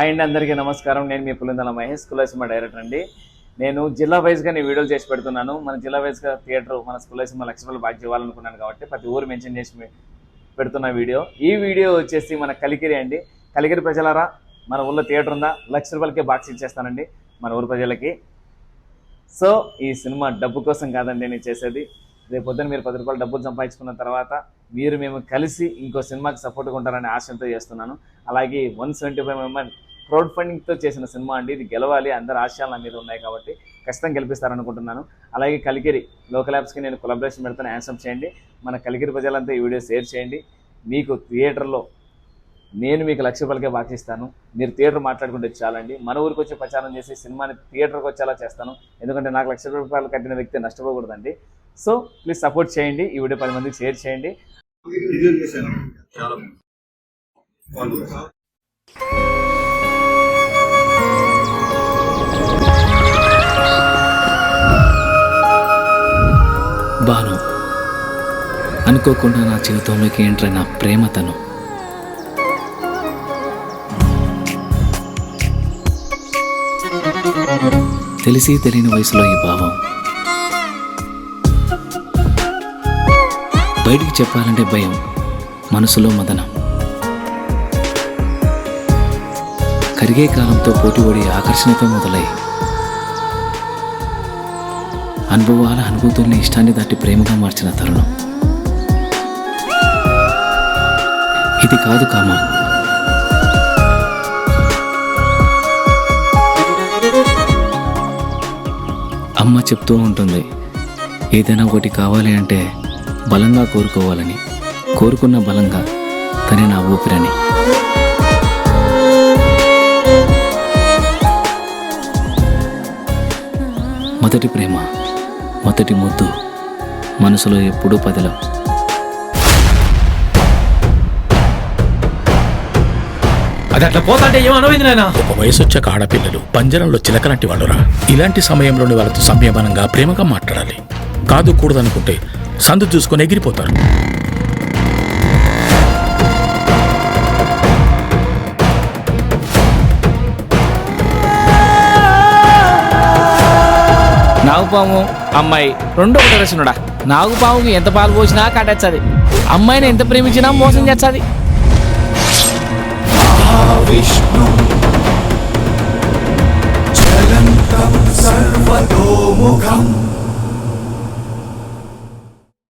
And అందరికీ నమస్కారం. నేను మీ పులిందల మహేష్ స్కూల్ డైరెక్టర్ అండి. నేను జిల్లా వైజ్గా నేను వీడియోలు చేసి పెడుతున్నాను. మన జిల్లా వైజ్గా థియేటర్ మన స్కూల్ సినిమా లక్ష రూపాయలు బాగా ఇవ్వాలనుకున్నాను కాబట్టి ప్రతి ఊరు మెన్షన్ చేసి పెడుతున్న వీడియో. ఈ వీడియో వచ్చేసి మన కలికిరి అండి. కలికిరి ప్రజలారా మన ఊళ్ళో థియేటర్ ఉందా? లక్ష రూపాయలకే బాక్స్ ఇచ్చేస్తానండి మన ఊరు ప్రజలకి. సో ఈ సినిమా డబ్బు కోసం కాదండి నేను చేసేది. రేపు పొద్దున్న మీరు పది రూపాయలు డబ్బులు సంపాదించుకున్న తర్వాత మీరు మేము కలిసి ఇంకో సినిమాకి సపోర్ట్గా ఉంటారనే ఆశయంతో చేస్తున్నాను. అలాగే one seventy five member crowd ఫండింగ్తో చేసిన సినిమా అండి. ఇది గెలవాలి అందరి ఆశయాలు నా మీద ఉన్నాయి కాబట్టి ఖచ్చితంగా గెలిపిస్తారనుకుంటున్నాను. అలాగే కలికిరి లోకల్ యాప్స్కి నేను కొలాబరేషన్ పెడతాను యాన్సమ్ చేయండి. మన కలికిరి ప్రజలంతా ఈ వీడియో షేర్ చేయండి. మీకు థియేటర్లో నేను మీకు లక్ష రూపాయలకే బాకిస్తాను మీరు థియేటర్ మాట్లాడుకుంటే చాలండి. మన ఊరికి వచ్చి ప్రచారం చేసి సినిమాని థియేటర్కి వచ్చేలా చేస్తాను. ఎందుకంటే నాకు లక్ష రూపాయలు కట్టిన వ్యక్తి నష్టపోకూడదండి. సో ప్లీజ్ సపోర్ట్ చేయండి ఈ వీడియో పది మందికి షేర్ చేయండి. బాను అనుకోకుండా నా జీవితంలోకి ఎంటర్ నా ప్రేమ తను? తెలిసి తెలియని వయసులో ఈ భావం. బయటికి చెప్పాలంటే భయం మనసులో మదనం. కరిగే కాలంతో పోటీపడి ఆకర్షణతో మొదలై అనుభవాల అనుభూతుల్ని ఇష్టాన్ని దాటి ప్రేమగా మార్చిన తరుణం. ఇది కాదు కామ. అమ్మ చెప్తూ ఉంటుంది ఏదైనా ఒకటి కావాలి అంటే బలంగా కోరుకోవాలని. కోరుకున్న బలంగా తనే నా ఊపిరని. మొదటి ప్రేమ మొదటి ముద్దు మనసులో ఎప్పుడూ పదిలం. అది అట్లా పోతాంటే నాయన? ఒక వయసు వచ్చాక ఆడపిల్లలు పంజరంలో చిలక లాంటి వాళ్ళురా ఇలాంటి సమయంలోని వాళ్ళతో సంయమనంగా ప్రేమగా మాట్లాడాలి. కాదు కూడదనుకుంటే సందు చూసుకొని ఎగిరిపోతారు. నాగుపాము అమ్మాయి రెండు ఒకటి రచనుడా నాగుపాముకి ఎంత పాలు పోసినా కట్టచ్చది అమ్మాయిని ఎంత ప్రేమించినా మోసం చేస్తుంది చలంతం సర్వతోముఖం.